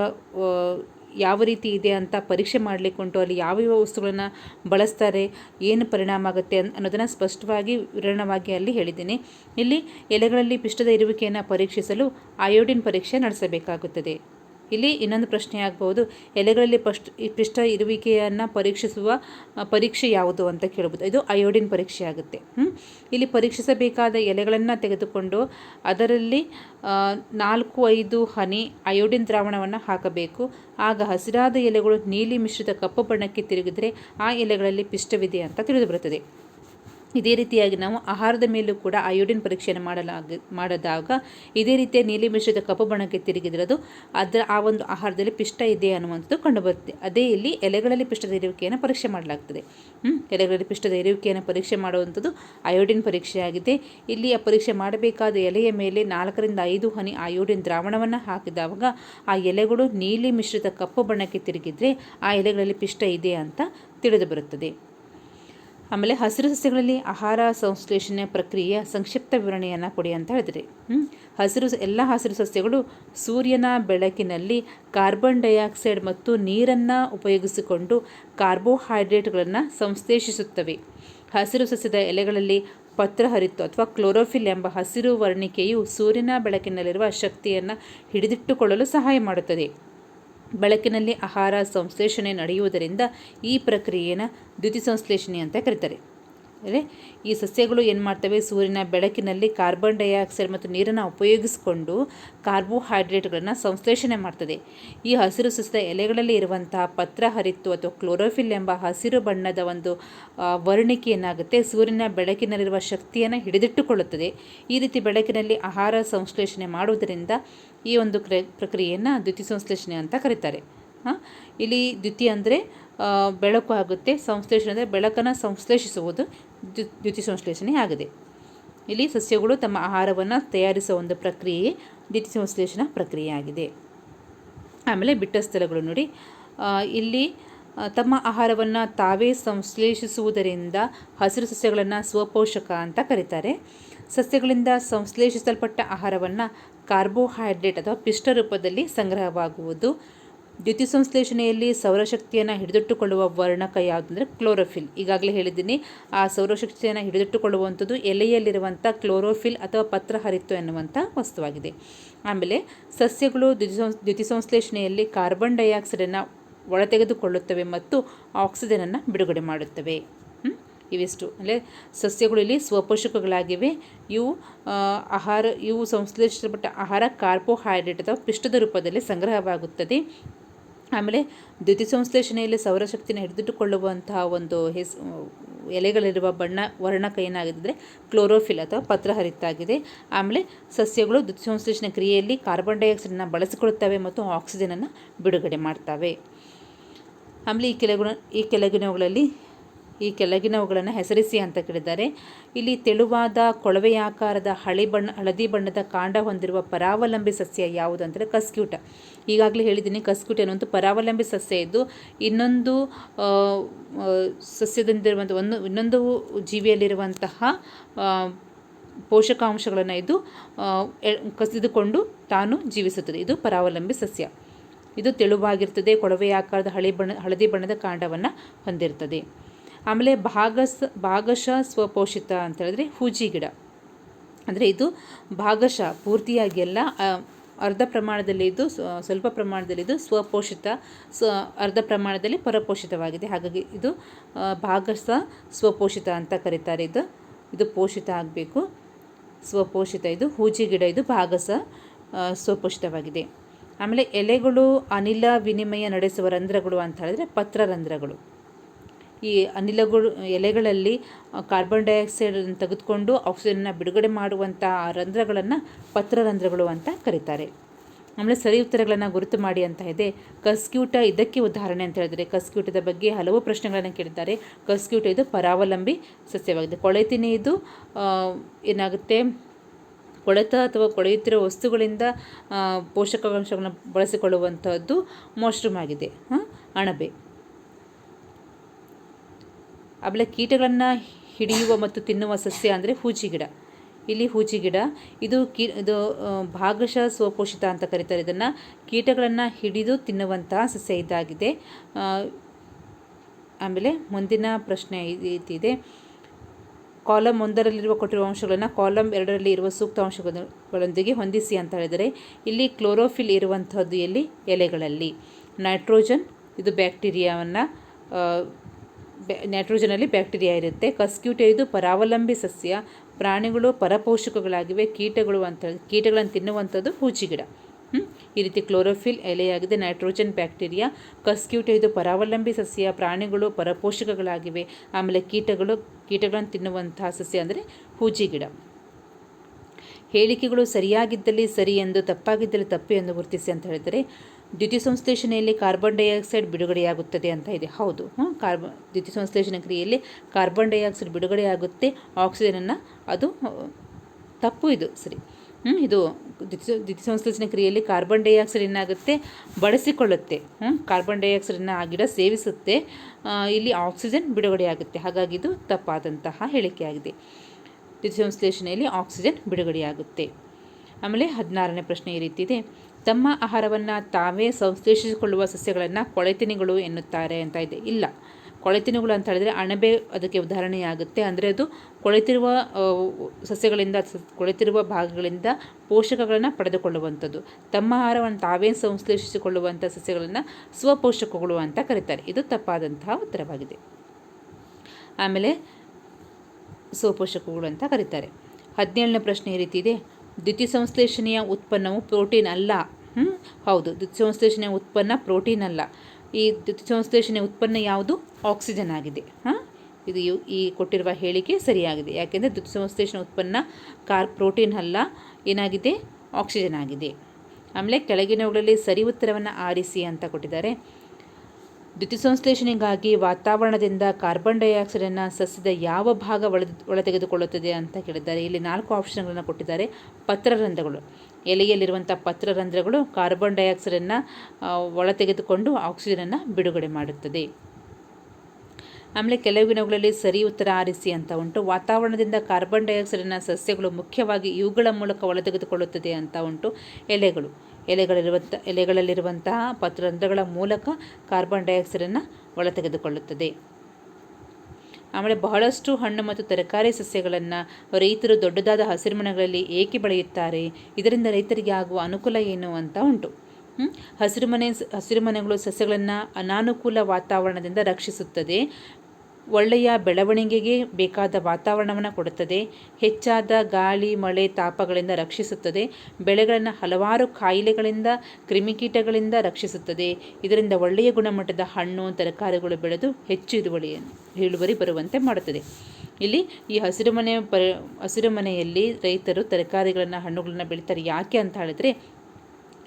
ಯಾವ ರೀತಿ ಇದೆ ಅಂತ ಪರೀಕ್ಷೆ ಮಾಡಲಿಕ್ಕೆ ಅಲ್ಲಿ ಯಾವ ಯಾವ ವಸ್ತುಗಳನ್ನು ಬಳಸ್ತಾರೆ, ಏನು ಪರಿಣಾಮ ಆಗುತ್ತೆ ಅನ್- ಅನ್ನೋದನ್ನು ಸ್ಪಷ್ಟವಾಗಿ ವಿವರಣವಾಗಿ ಅಲ್ಲಿ ಹೇಳಿದ್ದೀನಿ. ಇಲ್ಲಿ ಎಲೆಗಳಲ್ಲಿ ಪಿಷ್ಟದ ಇರುವಿಕೆಯನ್ನು ಪರೀಕ್ಷಿಸಲು ಅಯೋಡಿನ್ ಪರೀಕ್ಷೆ ನಡೆಸಬೇಕಾಗುತ್ತದೆ. ಇಲ್ಲಿ ಇನ್ನೊಂದು ಪ್ರಶ್ನೆ ಆಗ್ಬೋದು ಎಲೆಗಳಲ್ಲಿ ಪಸ್ಟ್ ಪಿಷ್ಟ ಇರುವಿಕೆಯನ್ನು ಪರೀಕ್ಷಿಸುವ ಪರೀಕ್ಷೆ ಯಾವುದು ಅಂತ ಕೇಳ್ಬೋದು. ಇದು ಅಯೋಡಿನ್ ಪರೀಕ್ಷೆ ಆಗುತ್ತೆ ಇಲ್ಲಿ ಪರೀಕ್ಷಿಸಬೇಕಾದ ಎಲೆಗಳನ್ನು ತೆಗೆದುಕೊಂಡು ಅದರಲ್ಲಿ ನಾಲ್ಕು, ಐದು ಹನಿ ಅಯೋಡಿನ್ ದ್ರಾವಣವನ್ನು ಹಾಕಬೇಕು. ಆಗ ಹಸಿರಾದ ಎಲೆಗಳು ನೀಲಿ ಮಿಶ್ರಿತ ಕಪ್ಪು ಬಣ್ಣಕ್ಕೆ ತಿರುಗಿದರೆ ಆ ಎಲೆಗಳಲ್ಲಿ ಪಿಷ್ಟವಿದೆ ಅಂತ ತಿಳಿದು ಬರುತ್ತದೆ. ಇದೇ ರೀತಿಯಾಗಿ ನಾವು ಆಹಾರದ ಮೇಲೂ ಕೂಡ ಅಯೋಡಿನ್ ಪರೀಕ್ಷೆಯನ್ನು ಮಾಡಲಾಗ, ಮಾಡಿದಾಗ ಇದೇ ರೀತಿಯ ನೀಲಿ ಮಿಶ್ರಿತ ಕಪ್ಪು ಬಣ್ಣಕ್ಕೆ ತಿರುಗಿದಿರೋದು, ಅದರ ಆ ಒಂದು ಆಹಾರದಲ್ಲಿ ಪಿಷ್ಟ ಇದೆ ಅನ್ನುವಂಥದ್ದು ಕಂಡುಬರುತ್ತೆ. ಅದೇ ಇಲ್ಲಿ ಎಲೆಗಳಲ್ಲಿ ಪಿಷ್ಟದ ಇರುವಿಕೆಯನ್ನು ಪರೀಕ್ಷೆ ಮಾಡಲಾಗ್ತದೆ? ಎಲೆಗಳಲ್ಲಿ ಪಿಷ್ಟದ ಇರುವಿಕೆಯನ್ನು ಪರೀಕ್ಷೆ ಮಾಡುವಂಥದ್ದು ಅಯೋಡಿನ್ ಪರೀಕ್ಷೆಯಾಗಿದೆ. ಇಲ್ಲಿ ಆ ಪರೀಕ್ಷೆ ಮಾಡಬೇಕಾದ ಎಲೆಯ ಮೇಲೆ ನಾಲ್ಕರಿಂದ ಐದು ಹನಿ ಅಯೋಡಿನ್ ದ್ರಾವಣವನ್ನು ಹಾಕಿದಾಗ ಆ ಎಲೆಗಳು ನೀಲಿ ಮಿಶ್ರಿತ ಕಪ್ಪು ಬಣ್ಣಕ್ಕೆ ತಿರುಗಿದರೆ ಆ ಎಲೆಗಳಲ್ಲಿ ಪಿಷ್ಟ ಇದೆ ಅಂತ ತಿಳಿದು ಬರುತ್ತದೆ. ಆಮೇಲೆ ಹಸಿರು ಸಸ್ಯಗಳಲ್ಲಿ ಆಹಾರ ಸಂಶ್ಲೇಷಣೆ ಪ್ರಕ್ರಿಯೆಯ ಸಂಕ್ಷಿಪ್ತ ವಿವರಣೆಯನ್ನು ಕೊಡಿ ಅಂತ ಹೇಳಿದ್ರಿ. ಹಸಿರು ಎಲ್ಲ ಹಸಿರು ಸಸ್ಯಗಳು ಸೂರ್ಯನ ಬೆಳಕಿನಲ್ಲಿ ಕಾರ್ಬನ್ ಡೈಆಕ್ಸೈಡ್ ಮತ್ತು ನೀರನ್ನು ಉಪಯೋಗಿಸಿಕೊಂಡು ಕಾರ್ಬೋಹೈಡ್ರೇಟ್ಗಳನ್ನು ಸಂಶ್ಲೇಷಿಸುತ್ತವೆ. ಹಸಿರು ಸಸ್ಯದ ಎಲೆಗಳಲ್ಲಿ ಪತ್ರಹರಿತ್ತು ಅಥವಾ ಕ್ಲೋರೋಫಿಲ್ ಎಂಬ ಹಸಿರು ವರ್ಣಿಕೆಯು ಸೂರ್ಯನ ಬೆಳಕಿನಲ್ಲಿರುವ ಶಕ್ತಿಯನ್ನು ಹಿಡಿದಿಟ್ಟುಕೊಳ್ಳಲು ಸಹಾಯ ಮಾಡುತ್ತದೆ. ಬೆಳಕಿನಲ್ಲಿ ಆಹಾರ ಸಂಶ್ಲೇಷಣೆ ನಡೆಯುವುದರಿಂದ ಈ ಪ್ರಕ್ರಿಯೆಯನ್ನು ದ್ಯುತಿ ಸಂಶ್ಲೇಷಣೆ ಅಂತ ಕರೀತಾರೆ. ಅಂದರೆ ಈ ಸಸ್ಯಗಳು ಏನು ಮಾಡ್ತವೆ? ಸೂರ್ಯನ ಬೆಳಕಿನಲ್ಲಿ ಕಾರ್ಬನ್ ಡೈಆಕ್ಸೈಡ್ ಮತ್ತು ನೀರನ್ನು ಉಪಯೋಗಿಸಿಕೊಂಡು ಕಾರ್ಬೋಹೈಡ್ರೇಟ್ಗಳನ್ನು ಸಂಶ್ಲೇಷಣೆ ಮಾಡ್ತದೆ. ಈ ಹಸಿರು ಸಸ್ಯದ ಎಲೆಗಳಲ್ಲಿ ಇರುವಂತಹ ಪತ್ರ ಹರಿತು ಅಥವಾ ಕ್ಲೋರೋಫಿಲ್ ಎಂಬ ಹಸಿರು ಬಣ್ಣದ ಒಂದು ವರ್ಣಿಕೆ ಏನಾಗುತ್ತೆ? ಸೂರ್ಯನ ಬೆಳಕಿನಲ್ಲಿರುವ ಶಕ್ತಿಯನ್ನು ಹಿಡಿದಿಟ್ಟುಕೊಳ್ಳುತ್ತದೆ. ಈ ರೀತಿ ಬೆಳಕಿನಲ್ಲಿ ಆಹಾರ ಸಂಶ್ಲೇಷಣೆ ಮಾಡುವುದರಿಂದ ಈ ಒಂದು ಕ್ರ, ಪ್ರಕ್ರಿಯೆಯನ್ನು ದ್ಯುತಿ ಸಂಶ್ಲೇಷಣೆ ಅಂತ ಕರೀತಾರೆ. ಹಾಂ? ಇಲ್ಲಿ ದ್ಯುತಿ ಅಂದರೆ ಬೆಳಕು ಆಗುತ್ತೆ. ಸಂಶ್ಲೇಷಣೆ ಅಂದರೆ ಬೆಳಕನ್ನು ಸಂಶ್ಲೇಷಿಸುವುದು. ದ್ಯು- ದ್ಯುತಿ ಸಂಶ್ಲೇಷಣೆ ಆಗಿದೆ. ಇಲ್ಲಿ ಸಸ್ಯಗಳು ತಮ್ಮ ಆಹಾರವನ್ನು ತಯಾರಿಸುವ ಒಂದು ಪ್ರಕ್ರಿಯೆ ದ್ಯುತಿ ಸಂಶ್ಲೇಷಣಾ ಪ್ರಕ್ರಿಯೆಯಾಗಿದೆ ಆಮೇಲೆ ಬಿಟ್ಟ ಸ್ಥಳಗಳು ನೋಡಿ. ಇಲ್ಲಿ ತಮ್ಮ ಆಹಾರವನ್ನು ತಾವೇ ಸಂಶ್ಲೇಷಿಸುವುದರಿಂದ ಹಸಿರು ಸಸ್ಯಗಳನ್ನು ಸ್ವಪೋಷಕ ಅಂತ ಕರೀತಾರೆ. ಸಸ್ಯಗಳಿಂದ ಸಂಶ್ಲೇಷಿಸಲ್ಪಟ್ಟ ಆಹಾರವನ್ನು ಕಾರ್ಬೋಹೈಡ್ರೇಟ್ ಅಥವಾ ಪಿಷ್ಟ ರೂಪದಲ್ಲಿ ಸಂಗ್ರಹವಾಗುವುದು. ದ್ಯುತಿ ಸಂಶ್ಲೇಷಣೆಯಲ್ಲಿ ಸೌರಶಕ್ತಿಯನ್ನು ಹಿಡಿದಿಟ್ಟುಕೊಳ್ಳುವ ವರ್ಣಕ ಯಾವುದಂದರೆ ಕ್ಲೋರೋಫಿಲ್. ಈಗಾಗಲೇ ಹೇಳಿದ್ದೀನಿ, ಆ ಸೌರಶಕ್ತಿಯನ್ನು ಹಿಡಿದಿಟ್ಟುಕೊಳ್ಳುವಂಥದ್ದು ಎಲೆಯಲ್ಲಿರುವಂಥ ಕ್ಲೋರೋಫಿಲ್ ಅಥವಾ ಪತ್ರಹರಿತ್ತು ಎನ್ನುವಂಥ ವಸ್ತುವಾಗಿದೆ. ಆಮೇಲೆ ಸಸ್ಯಗಳು ದ್ಯುತಿ ಸಂ ದ್ಯುತಿ ಸಂಶ್ಲೇಷಣೆಯಲ್ಲಿ ಕಾರ್ಬನ್ ಡೈಆಕ್ಸೈಡನ್ನು ಒಳತೆಗೆದುಕೊಳ್ಳುತ್ತವೆ ಮತ್ತು ಆಕ್ಸಿಜನನ್ನು ಬಿಡುಗಡೆ ಮಾಡುತ್ತವೆ. ಇವಿಷ್ಟು. ಅಂದರೆ ಸಸ್ಯಗಳು ಇಲ್ಲಿ ಸ್ವಪೋಷಕಗಳಾಗಿವೆ. ಇವು ಆಹಾರ, ಇವು ಸಂಶ್ಲೇಷಿಸಲ್ಪಟ್ಟ ಆಹಾರ ಕಾರ್ಬೋಹೈಡ್ರೇಟ್ ಅಥವಾ ಪಿಷ್ಟದ ರೂಪದಲ್ಲಿ ಸಂಗ್ರಹವಾಗುತ್ತದೆ. ಆಮೇಲೆ ದ್ಯುತಿ ಸಂಶ್ಲೇಷಣೆಯಲ್ಲಿ ಸೌರಶಕ್ತಿನ ಹಿಡಿದಿಟ್ಟುಕೊಳ್ಳುವಂತಹ ಒಂದು ಹೆಸ್ ಎಲೆಗಳಿರುವ ಬಣ್ಣ ವರ್ಣಕ ಏನಾಗಿದೆ ಕ್ಲೋರೋಫಿಲ್ ಅಥವಾ ಪತ್ರಹರಿತಾಗಿದೆ. ಆಮೇಲೆ ಸಸ್ಯಗಳು ದ್ಯುತಿ ಸಂಶ್ಲೇಷಣೆ ಕ್ರಿಯೆಯಲ್ಲಿ ಕಾರ್ಬನ್ ಡೈಆಕ್ಸೈಡನ್ನು ಬಳಸಿಕೊಳ್ಳುತ್ತವೆ ಮತ್ತು ಆಕ್ಸಿಜನನ್ನು ಬಿಡುಗಡೆ ಮಾಡ್ತವೆ. ಆಮೇಲೆ ಈ ಕೆಳಗಿನ ಈ ಕೆಳಗಿನವುಗಳಲ್ಲಿ ಈ ಕೆಳಗಿನವುಗಳನ್ನು ಹೆಸರಿಸಿ ಅಂತ ಕೇಳಿದ್ದಾರೆ. ಇಲ್ಲಿ ತೆಳುವಾದ ಕೊಳವೆಯಾಕಾರದ ಹಳೆ ಬಣ್ಣ, ಹಳದಿ ಬಣ್ಣದ ಕಾಂಡ ಹೊಂದಿರುವ ಪರಾವಲಂಬಿ ಸಸ್ಯ ಯಾವುದು ಅಂದರೆ ಕಸ್ಕ್ಯೂಟ. ಈಗಾಗಲೇ ಹೇಳಿದ್ದೀನಿ ಕಸ್ಕ್ಯೂಟ ಅನ್ನುವಂಥ ಪರಾವಲಂಬಿ ಸಸ್ಯ ಇದ್ದು ಇನ್ನೊಂದು ಸಸ್ಯದಿಂದಿರುವಂಥ ಒಂದು, ಇನ್ನೊಂದು ಜೀವಿಯಲ್ಲಿರುವಂತಹ ಪೋಷಕಾಂಶಗಳನ್ನು ಇದು ಕಸಿದುಕೊಂಡು ತಾನು ಜೀವಿಸುತ್ತದೆ. ಇದು ಪರಾವಲಂಬಿ ಸಸ್ಯ. ಇದು ತೆಳುವಾಗಿರ್ತದೆ ಕೊಳವೆಯಾಕಾರದ ಹಳೆ ಬಣ್ಣ, ಹಳದಿ ಬಣ್ಣದ ಕಾಂಡವನ್ನು ಹೊಂದಿರ್ತದೆ. ಆಮೇಲೆ ಭಾಗಸ್, ಭಾಗಶಃ ಸ್ವಪೋಷಿತ ಅಂತ ಹೇಳಿದ್ರೆ ಹೂಜಿ ಗಿಡ. ಅಂದರೆ ಇದು ಭಾಗಶಃ ಪೂರ್ತಿಯಾಗಿ ಎಲ್ಲ ಅರ್ಧ ಪ್ರಮಾಣದಲ್ಲಿ ಇದು ಸ್ವಲ್ಪ ಪ್ರಮಾಣದಲ್ಲಿ ಇದು ಸ್ವಪೋಷಿತ ಸ್ವ ಅರ್ಧ ಪ್ರಮಾಣದಲ್ಲಿ ಪರಪೋಷಿತವಾಗಿದೆ. ಹಾಗಾಗಿ ಇದು ಭಾಗಶಃ ಸ್ವಪೋಷಿತ ಅಂತ ಕರೀತಾರೆ ಇದು. ಇದು ಪೋಷಿತ ಆಗಬೇಕು. ಸ್ವಪೋಷಿತ ಇದು, ಹೂಜಿ ಗಿಡ ಇದು ಭಾಗಸ ಸ್ವಪೋಷಿತವಾಗಿದೆ. ಆಮೇಲೆ ಎಲೆಗಳು ಅನಿಲ ವಿನಿಮಯ ನಡೆಸುವ ರಂಧ್ರಗಳು ಅಂತ ಹೇಳಿದ್ರೆ ಪತ್ರರಂಧ್ರಗಳು. ಈ ಅನಿಲಗಳು, ಎಲೆಗಳಲ್ಲಿ ಕಾರ್ಬನ್ ಡೈಆಕ್ಸೈಡನ್ನು ತೆಗೆದುಕೊಂಡು ಆಕ್ಸಿಜನ್ನ ಬಿಡುಗಡೆ ಮಾಡುವಂಥ ರಂಧ್ರಗಳನ್ನು ಪತ್ರರಂಧ್ರಗಳು ಅಂತ ಕರೀತಾರೆ. ಆಮೇಲೆ ಸರಿ ಉತ್ತರಗಳನ್ನು ಗುರುತು ಮಾಡಿ ಅಂತ ಇದೆ. ಕಸ್ಕ್ಯೂಟ ಇದಕ್ಕೆ ಉದಾಹರಣೆ ಅಂತ ಹೇಳಿದರೆ, ಕಸ್ಕ್ಯೂಟದ ಬಗ್ಗೆ ಹಲವು ಪ್ರಶ್ನೆಗಳನ್ನು ಕೇಳಿದ್ದಾರೆ. ಕಸ್ಕ್ಯೂಟ ಇದು ಪರಾವಲಂಬಿ ಸಸ್ಯವಾಗಿದೆ. ಕೊಳೆತಿನಿ ಇದು ಏನಾಗುತ್ತೆ? ಕೊಳೆತ ಅಥವಾ ಕೊಳೆಯುತ್ತಿರುವ ವಸ್ತುಗಳಿಂದ ಪೋಷಕಾಂಶಗಳನ್ನು ಬಳಸಿಕೊಳ್ಳುವಂಥದ್ದು ಮಶ್ರೂಮ್ ಆಗಿದೆ, ಹಾಂ, ಅಣಬೆ. ಆಮೇಲೆ ಕೀಟಗಳನ್ನು ಹಿಡಿಯುವ ಮತ್ತು ತಿನ್ನುವ ಸಸ್ಯ ಅಂದರೆ ಹೂಜಿ ಗಿಡ. ಇಲ್ಲಿ ಹೂಜಿ ಗಿಡ, ಇದು ಕೀ, ಇದು ಭಾಗಶಃ ಸ್ವಪೋಷಿತ ಅಂತ ಕರೀತಾರೆ. ಇದನ್ನು ಕೀಟಗಳನ್ನು ಹಿಡಿದು ತಿನ್ನುವಂತಹ ಸಸ್ಯ ಇದಾಗಿದೆ. ಆಮೇಲೆ ಮುಂದಿನ ಪ್ರಶ್ನೆ ಇದೆ ಕಾಲಮ್ ಒಂದರಲ್ಲಿರುವ ಕೊಟ್ಟಿರುವ ಅಂಶಗಳನ್ನು ಕಾಲಮ್ ಎರಡರಲ್ಲಿ ಇರುವ ಸೂಕ್ತ ಅಂಶಗಳೊಂದಿಗೆ ಹೊಂದಿಸಿ ಅಂತ ಹೇಳಿದರೆ, ಇಲ್ಲಿ ಕ್ಲೋರೋಫಿಲ್ ಇರುವಂಥದ್ದು ಎಲ್ಲಿ? ಎಲೆಗಳಲ್ಲಿ. ನೈಟ್ರೋಜನ್, ಇದು ಬ್ಯಾಕ್ಟೀರಿಯಾವನ್ನು ನೈಟ್ರೋಜನಲ್ಲಿ ಬ್ಯಾಕ್ಟೀರಿಯಾ ಇರುತ್ತೆ. ಕಸ್ಕ್ಯೂಟ್ ಇದು ಪರಾವಲಂಬಿ ಸಸ್ಯ, ಪ್ರಾಣಿಗಳು ಪರಪೋಷಕಗಳಾಗಿವೆ. ಕೀಟಗಳು ಅಂತ ಹೇಳಿ ಕೀಟಗಳನ್ನು ತಿನ್ನುವಂಥದ್ದು ಹೂಚಿ ಗಿಡ. ಹ್ಮ್? ಈ ರೀತಿ ಕ್ಲೋರೋಫಿಲ್ ಎಲೆಯಾಗಿದೆ ನೈಟ್ರೋಜನ್ ಬ್ಯಾಕ್ಟೀರಿಯಾ ಕಸ್ಕ್ಯೂಟ ಇದು ಪರಾವಲಂಬಿ ಸಸ್ಯ, ಪ್ರಾಣಿಗಳು ಪರಪೋಷಕಗಳಾಗಿವೆ. ಆಮೇಲೆ ಕೀಟಗಳು, ಕೀಟಗಳನ್ನು ತಿನ್ನುವಂತಹ ಸಸ್ಯ ಅಂದರೆ ಹೂಜಿ ಗಿಡ. ಹೇಳಿಕೆಗಳು ಸರಿಯಾಗಿದ್ದಲ್ಲಿ ಸರಿ ಎಂದು ತಪ್ಪಾಗಿದ್ದಲ್ಲಿ ತಪ್ಪು ಎಂದು ಗುರುತಿಸಿ ಅಂತ ಹೇಳಿದರೆ ದ್ಯುತಿ ಸಂಶ್ಲೇಷಣೆಯಲ್ಲಿ ಕಾರ್ಬನ್ ಡೈಆಕ್ಸೈಡ್ ಬಿಡುಗಡೆಯಾಗುತ್ತದೆ ಅಂತ ಇದೆ. ಹೌದು ಹ್ಞೂ ಕಾರ್ಬ ದ್ಯುತಿ ಸಂಶ್ಲೇಷಣ ಕ್ರಿಯೆಯಲ್ಲಿ ಕಾರ್ಬನ್ ಡೈಆಕ್ಸೈಡ್ ಬಿಡುಗಡೆಯಾಗುತ್ತೆ. ಆಕ್ಸಿಜನನ್ನು ಅದು, ತಪ್ಪು ಇದು, ಸರಿ. ಇದು ದ್ಯುತಿ ಸಂಶ್ಲೇಷಣೆ ಕ್ರಿಯೆಯಲ್ಲಿ ಕಾರ್ಬನ್ ಡೈಆಕ್ಸೈಡ್ ಏನಾಗುತ್ತೆ? ಬಳಸಿಕೊಳ್ಳುತ್ತೆ. ಹ್ಞೂ ಕಾರ್ಬನ್ ಡೈಆಕ್ಸೈಡನ್ನು ಆ ಗಿಡ ಸೇವಿಸುತ್ತೆ. ಇಲ್ಲಿ ಆಕ್ಸಿಜನ್ ಬಿಡುಗಡೆಯಾಗುತ್ತೆ. ಹಾಗಾಗಿ ಇದು ತಪ್ಪಾದಂತಹ ಹೇಳಿಕೆಯಾಗಿದೆ. ದ್ಯುತಿ ಸಂಶ್ಲೇಷಣೆಯಲ್ಲಿ ಆಕ್ಸಿಜನ್ ಬಿಡುಗಡೆಯಾಗುತ್ತೆ. ಆಮೇಲೆ ಹದಿನಾರನೇ ಪ್ರಶ್ನೆ ಈ ರೀತಿ ಇದೆ. ತಮ್ಮ ಆಹಾರವನ್ನು ತಾವೇ ಸಂಶ್ಲೇಷಿಸಿಕೊಳ್ಳುವ ಸಸ್ಯಗಳನ್ನು ಕೊಳೆತಿನಿಗಳು ಎನ್ನುತ್ತಾರೆ ಅಂತ ಇದೆ. ಇಲ್ಲ. ಕೊಳೆತಿನಿಗಳು ಅಂತ ಹೇಳಿದರೆ ಅಣಬೆ ಅದಕ್ಕೆ ಉದಾಹರಣೆಯಾಗುತ್ತೆ. ಅಂದರೆ ಅದು ಕೊಳೆತಿರುವ ಸಸ್ಯಗಳಿಂದ ಕೊಳೆತಿರುವ ಭಾಗಗಳಿಂದ ಪೋಷಕಗಳನ್ನು ಪಡೆದುಕೊಳ್ಳುವಂಥದ್ದು. ತಮ್ಮ ಆಹಾರವನ್ನು ತಾವೇ ಸಂಶ್ಲೇಷಿಸಿಕೊಳ್ಳುವಂಥ ಸಸ್ಯಗಳನ್ನು ಸ್ವಪೋಷಕಗಳು ಅಂತ ಕರೀತಾರೆ. ಇದು ತಪ್ಪಾದಂತಹ ಉತ್ತರವಾಗಿದೆ. ಆಮೇಲೆ ಸ್ವಪೋಷಕಗಳು ಅಂತ ಕರೀತಾರೆ. ಹದಿನೇಳನೇ ಪ್ರಶ್ನೆ ಈ ರೀತಿ ಇದೆ. ದ್ಯುತಿ ಸಂಶ್ಲೇಷಣೆಯ ಉತ್ಪನ್ನವು ಪ್ರೋಟೀನ್ ಅಲ್ಲ? ಹೌದು ದ್ಯುತಿ ಸಂಶ್ಲೇಷಣೆಯ ಉತ್ಪನ್ನ ಪ್ರೋಟೀನ್ ಅಲ್ಲ. ಈ ದ್ಯುತ್ ಸಂಶ್ಲೇಷಣೆಯ ಉತ್ಪನ್ನ ಯಾವುದು? ಆಕ್ಸಿಜನ್ ಆಗಿದೆ. ಹಾಂ? ಇದು ಈ ಕೊಟ್ಟಿರುವ ಹೇಳಿಕೆ ಸರಿಯಾಗಿದೆ. ಯಾಕೆಂದರೆ ದ್ಯುತಿ ಸಂಶ್ಲೇಷಣೆ ಉತ್ಪನ್ನ ಕಾರ್ ಪ್ರೋಟೀನ್ ಅಲ್ಲ, ಏನಾಗಿದೆ? ಆಕ್ಸಿಜನ್ ಆಗಿದೆ. ಆಮೇಲೆ ಕೆಳಗಿನವುಗಳಲ್ಲಿ ಸರಿ ಉತ್ತರವನ್ನು ಆರಿಸಿ ಅಂತ ಕೊಟ್ಟಿದ್ದಾರೆ. ದ್ಯುತಿಸಂಶ್ಲೇಷಣೆಗಾಗಿ ವಾತಾವರಣದಿಂದ ಕಾರ್ಬನ್ ಡೈಆಕ್ಸೈಡನ್ನು ಸಸ್ಯದ ಯಾವ ಭಾಗ ಒಳ ಒಳತೆಗೆದುಕೊಳ್ಳುತ್ತದೆ ಅಂತ ಕೇಳಿದ್ದಾರೆ. ಇಲ್ಲಿ ನಾಲ್ಕು ಆಪ್ಷನ್ಗಳನ್ನು ಕೊಟ್ಟಿದ್ದಾರೆ. ಪತ್ರರಂಧ್ರಗಳು. ಎಲೆಯಲ್ಲಿರುವಂಥ ಪತ್ರರಂಧ್ರಗಳು ಕಾರ್ಬನ್ ಡೈಆಕ್ಸೈಡನ್ನು ಒಳತೆಗೆದುಕೊಂಡು ಆಕ್ಸಿಜನನ್ನು ಬಿಡುಗಡೆ ಮಾಡುತ್ತದೆ. ಆಮೇಲೆ ಕೆಲವು ದಿನಗಳಲ್ಲಿ ಸರಿ ಉತ್ತರ ಆರಿಸಿ ಅಂತ ಉಂಟು. ವಾತಾವರಣದಿಂದ ಕಾರ್ಬನ್ ಡೈಆಕ್ಸೈಡನ್ನು ಸಸ್ಯಗಳು ಮುಖ್ಯವಾಗಿ ಇವುಗಳ ಮೂಲಕ ಒಳತೆಗೆದುಕೊಳ್ಳುತ್ತದೆ ಅಂತ ಉಂಟು. ಎಲೆಗಳು. ಎಲೆಗಳಿರುವಂಥ ಎಲೆಗಳಲ್ಲಿರುವಂತಹ ಪತ್ರರಂಧ್ರಗಳ ಮೂಲಕ ಕಾರ್ಬನ್ ಡೈಆಕ್ಸೈಡನ್ನು ಒಳತೆಗೆದುಕೊಳ್ಳುತ್ತದೆ. ಆಮೇಲೆ ಬಹಳಷ್ಟು ಹಣ್ಣು ಮತ್ತು ತರಕಾರಿ ಸಸ್ಯಗಳನ್ನು ರೈತರು ದೊಡ್ಡದಾದ ಹಸಿರುಮನೆಗಳಲ್ಲಿ ಏಕೆ ಬೆಳೆಯುತ್ತಾರೆ? ಇದರಿಂದ ರೈತರಿಗೆ ಆಗುವ ಅನುಕೂಲ ಏನು ಅಂತ ಉಂಟು. ಹಸಿರುಮನೆ ಹಸಿರುಮನೆಗಳು ಸಸ್ಯಗಳನ್ನು ಅನಾನುಕೂಲ ವಾತಾವರಣದಿಂದ ರಕ್ಷಿಸುತ್ತದೆ. ಒಳ್ಳೆಯ ಬೆಳವಣಿಗೆಗೆ ಬೇಕಾದ ವಾತಾವರಣವನ್ನು ಕೊಡುತ್ತದೆ. ಹೆಚ್ಚಾದ ಗಾಳಿ, ಮಳೆ ತಾಪಗಳಿಂದ ರಕ್ಷಿಸುತ್ತದೆ. ಬೆಳೆಗಳನ್ನು ಹಲವಾರು ಕಾಯಿಲೆಗಳಿಂದ, ಕ್ರಿಮಿಕೀಟಗಳಿಂದ ರಕ್ಷಿಸುತ್ತದೆ. ಇದರಿಂದ ಒಳ್ಳೆಯ ಗುಣಮಟ್ಟದ ಹಣ್ಣು, ತರಕಾರಿಗಳು ಬೆಳೆದು ಹೆಚ್ಚು ಇಳುವರಿ ಇಳುವರಿ ಬರುವಂತೆ ಮಾಡುತ್ತದೆ. ಇಲ್ಲಿ ಈ ಹಸಿರುಮನೆ ಪರಿ ಹಸಿರುಮನೆಯಲ್ಲಿ ಹಸಿರು ರೈತರು ತರಕಾರಿಗಳನ್ನು, ಹಣ್ಣುಗಳನ್ನು ಬೆಳೀತಾರೆ. ಯಾಕೆ ಅಂತ ಹೇಳಿದ್ರೆ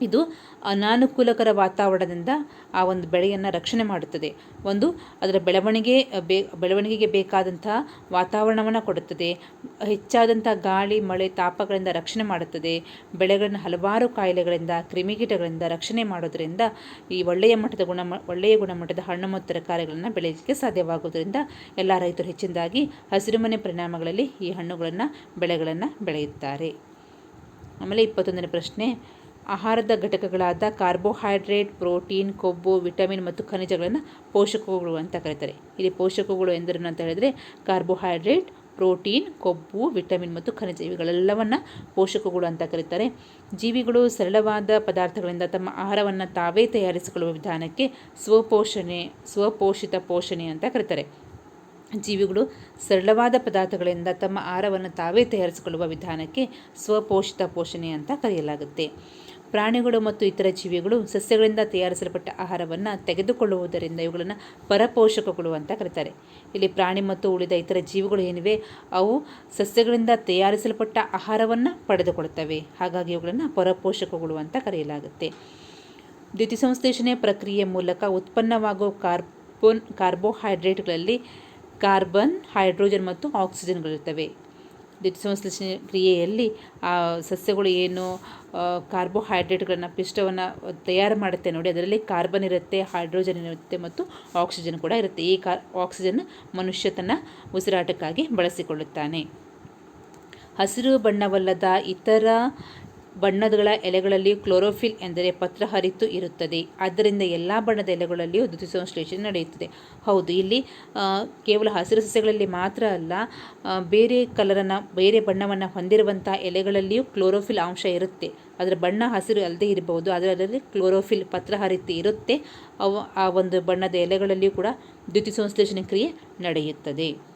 ಇದು ಅನಾನುಕೂಲಕರ ವಾತಾವರಣದಿಂದ ಆ ಒಂದು ಬೆಳೆಯನ್ನು ರಕ್ಷಣೆ ಮಾಡುತ್ತದೆ. ಒಂದು, ಅದರ ಬೆಳವಣಿಗೆ, ಬೇ, ಬೆಳವಣಿಗೆಗೆ ಬೇಕಾದಂತಹ ವಾತಾವರಣವನ್ನು ಕೊಡುತ್ತದೆ. ಹೆಚ್ಚಾದಂಥ ಗಾಳಿ, ಮಳೆ ತಾಪಗಳಿಂದ ರಕ್ಷಣೆ ಮಾಡುತ್ತದೆ. ಬೆಳೆಗಳನ್ನು ಹಲವಾರು ಕಾಯಿಲೆಗಳಿಂದ, ಕ್ರಿಮಿಕೀಟಗಳಿಂದ ರಕ್ಷಣೆ ಮಾಡೋದರಿಂದ ಈ ಒಳ್ಳೆಯ ಮಟ್ಟದ ಗುಣಮ, ಒಳ್ಳೆಯ ಗುಣಮಟ್ಟದ ಹಣ್ಣು ಮತ್ತು ತರಕಾರಿಗಳನ್ನು ಬೆಳೆಯಲಿಕ್ಕೆ ಸಾಧ್ಯವಾಗುವುದರಿಂದ ಎಲ್ಲ ರೈತರು ಹೆಚ್ಚಿನದಾಗಿ ಹಸಿರುಮನೆ ಪರಿಣಾಮಗಳಲ್ಲಿ ಈ ಹಣ್ಣುಗಳನ್ನು, ಬೆಳೆಗಳನ್ನು ಬೆಳೆಯುತ್ತಾರೆ. ಆಮೇಲೆ ಇಪ್ಪತ್ತೊಂದನೇ ಪ್ರಶ್ನೆ ಆಹಾರದ ಘಟಕಗಳಾದ ಕಾರ್ಬೋಹೈಡ್ರೇಟ್, ಪ್ರೋಟೀನ್, ಕೊಬ್ಬು, ವಿಟಮಿನ್ ಮತ್ತು ಖನಿಜಗಳನ್ನು ಪೋಷಕಗಳು ಅಂತ ಕರೀತಾರೆ. ಇಲ್ಲಿ ಪೋಷಕಗಳು ಎಂದರೇನು ಅಂತ ಹೇಳಿದರೆ ಕಾರ್ಬೋಹೈಡ್ರೇಟ್, ಪ್ರೋಟೀನ್, ಕೊಬ್ಬು, ವಿಟಮಿನ್ ಮತ್ತು ಖನಿಜ ಇವುಗಳೆಲ್ಲವನ್ನು ಪೋಷಕಗಳು ಅಂತ ಕರೀತಾರೆ. ಜೀವಿಗಳು ಸರಳವಾದ ಪದಾರ್ಥಗಳಿಂದ ತಮ್ಮ ಆಹಾರವನ್ನು ತಾವೇ ತಯಾರಿಸಿಕೊಳ್ಳುವ ವಿಧಾನಕ್ಕೆ ಸ್ವಪೋಷಣೆ, ಸ್ವಪೋಷಿತ ಪೋಷಣೆ ಅಂತ ಕರೀತಾರೆ. ಜೀವಿಗಳು ಸರಳವಾದ ಪದಾರ್ಥಗಳಿಂದ ತಮ್ಮ ಆಹಾರವನ್ನು ತಾವೇ ತಯಾರಿಸಿಕೊಳ್ಳುವ ವಿಧಾನಕ್ಕೆ ಸ್ವಪೋಷಿತ ಪೋಷಣೆ ಅಂತ ಕರೆಯಲಾಗುತ್ತೆ. ಪ್ರಾಣಿಗಳು ಮತ್ತು ಇತರ ಜೀವಿಗಳು ಸಸ್ಯಗಳಿಂದ ತಯಾರಿಸಲ್ಪಟ್ಟ ಆಹಾರವನ್ನು ತೆಗೆದುಕೊಳ್ಳುವುದರಿಂದ ಇವುಗಳನ್ನು ಪರಪೋಷಕಗಳು ಅಂತ ಕರೀತಾರೆ. ಇಲ್ಲಿ ಪ್ರಾಣಿ ಮತ್ತು ಉಳಿದ ಇತರ ಜೀವಿಗಳು ಏನಿವೆ, ಅವು ಸಸ್ಯಗಳಿಂದ ತಯಾರಿಸಲ್ಪಟ್ಟ ಆಹಾರವನ್ನು ಪಡೆದುಕೊಳ್ಳುತ್ತವೆ. ಹಾಗಾಗಿ ಇವುಗಳನ್ನು ಪರಪೋಷಕಗಳು ಅಂತ ಕರೆಯಲಾಗುತ್ತೆ. ದ್ಯುತಿಸಂಶ್ಲೇಷಣೆ ಪ್ರಕ್ರಿಯೆ ಮೂಲಕ ಉತ್ಪನ್ನವಾಗುವ ಕಾರ್ಬೋನ್, ಕಾರ್ಬೋಹೈಡ್ರೇಟ್ಗಳಲ್ಲಿ ಕಾರ್ಬನ್, ಹೈಡ್ರೋಜನ್ ಮತ್ತು ಆಕ್ಸಿಜನ್ಗಳಿರ್ತವೆ ದ್ಯುತಿಸಂಶ್ಲೇಷಣೆ ಕ್ರಿಯೆಯಲ್ಲಿ ಆ ಸಸ್ಯಗಳು ಏನು ಕಾರ್ಬೋಹೈಡ್ರೇಟ್ಗಳನ್ನು, ಪಿಷ್ಟವನ್ನು ತಯಾರು ಮಾಡುತ್ತೆ ನೋಡಿ, ಅದರಲ್ಲಿ ಕಾರ್ಬನ್ ಇರುತ್ತೆ, ಹೈಡ್ರೋಜನ್ ಇರುತ್ತೆ ಮತ್ತು ಆಕ್ಸಿಜನ್ ಕೂಡ ಇರುತ್ತೆ. ಈ ಕಾ, ಆಕ್ಸಿಜನ್ ಮನುಷ್ಯ ತನ್ನ ಉಸಿರಾಟಕ್ಕಾಗಿ ಬಳಸಿಕೊಳ್ಳುತ್ತಾನೆ. ಹಸಿರು ಬಣ್ಣವಲ್ಲದ ಇತರ ಬಣ್ಣಗಳ ಎಲೆಗಳಲ್ಲಿಯೂ ಕ್ಲೋರೋಫಿಲ್ ಎಂದರೆ ಪತ್ರ ಹರಿತು ಇರುತ್ತದೆ. ಆದ್ದರಿಂದ ಎಲ್ಲ ಬಣ್ಣದ ಎಲೆಗಳಲ್ಲಿಯೂ ದ್ಯುತಿಸಂಶ್ಲೇಷಣೆ ನಡೆಯುತ್ತದೆ. ಹೌದು, ಇಲ್ಲಿ ಕೇವಲ ಹಸಿರು ಸಸ್ಯಗಳಲ್ಲಿ ಮಾತ್ರ ಅಲ್ಲ ಬೇರೆ ಕಲರನ್ನು, ಬೇರೆ ಬಣ್ಣವನ್ನು ಹೊಂದಿರುವಂಥ ಎಲೆಗಳಲ್ಲಿಯೂ ಕ್ಲೋರೋಫಿಲ್ ಅಂಶ ಇರುತ್ತೆ. ಅದರ ಬಣ್ಣ ಹಸಿರು ಅಲ್ಲದೆ ಇರಬಹುದು ಅದರಲ್ಲಿ ಕ್ಲೋರೋಫಿಲ್ ಪತ್ರ ಹರಿತು ಇರುತ್ತೆ. ಅವು, ಆ ಒಂದು ಬಣ್ಣದ ಎಲೆಗಳಲ್ಲಿಯೂ ಕೂಡ ದ್ಯುತಿಸಂಶ್ಲೇಷಣೆ ಕ್ರಿಯೆ ನಡೆಯುತ್ತದೆ.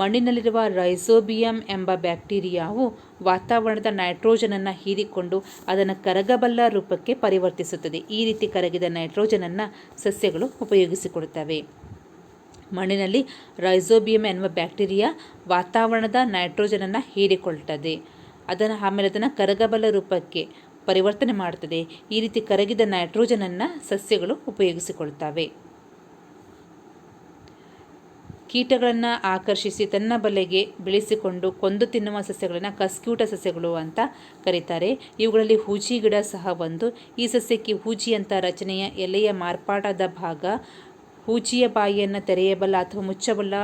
ಮಣ್ಣಿನಲ್ಲಿರುವ ರೈಸೋಬಿಯಂ ಎಂಬ ಬ್ಯಾಕ್ಟೀರಿಯಾವು ವಾತಾವರಣದ ನೈಟ್ರೋಜನನ್ನು ಹೀರಿಕೊಂಡು ಅದನ್ನು ಕರಗಬಲ್ಲ ರೂಪಕ್ಕೆ ಪರಿವರ್ತಿಸುತ್ತದೆ. ಈ ರೀತಿ ಕರಗಿದ ನೈಟ್ರೋಜನನ್ನು ಸಸ್ಯಗಳು ಉಪಯೋಗಿಸಿಕೊಡುತ್ತವೆ. ಮಣ್ಣಿನಲ್ಲಿ ರೈಸೋಬಿಯಂ ಎನ್ನುವ ಬ್ಯಾಕ್ಟೀರಿಯಾ ವಾತಾವರಣದ ನೈಟ್ರೋಜನನ್ನು ಹೀರಿಕೊಳ್ತದೆ. ಅದನ್ನು ಆಮೇಲೆ ಅದನ್ನು ಕರಗಬಲ್ಲ ರೂಪಕ್ಕೆ ಪರಿವರ್ತನೆ ಮಾಡುತ್ತದೆ. ಈ ರೀತಿ ಕರಗಿದ ನೈಟ್ರೋಜನನ್ನು ಸಸ್ಯಗಳು ಉಪಯೋಗಿಸಿಕೊಳ್ತವೆ. ಕೀಟಗಳನ್ನು ಆಕರ್ಷಿಸಿ ತನ್ನ ಬಲೆಗೆ ಬೆಳೆಸಿಕೊಂಡು ಕೊಂದು ತಿನ್ನುವ ಸಸ್ಯಗಳನ್ನು ಕಸ್ಕ್ಯೂಟ ಸಸ್ಯಗಳು ಅಂತ ಕರೀತಾರೆ. ಇವುಗಳಲ್ಲಿ ಹೂಜಿ ಗಿಡ ಸಹ ಒಂದು. ಈ ಸಸ್ಯಕ್ಕೆ ಹೂಜಿ ಅಂತ ರಚನೆಯ ಎಲೆಯ ಮಾರ್ಪಾಟಾದ ಭಾಗ ಹೂಜಿಯ ಬಾಯಿಯನ್ನು ತೆರೆಯಬಲ್ಲ ಅಥವಾ ಮುಚ್ಚಬಲ್ಲ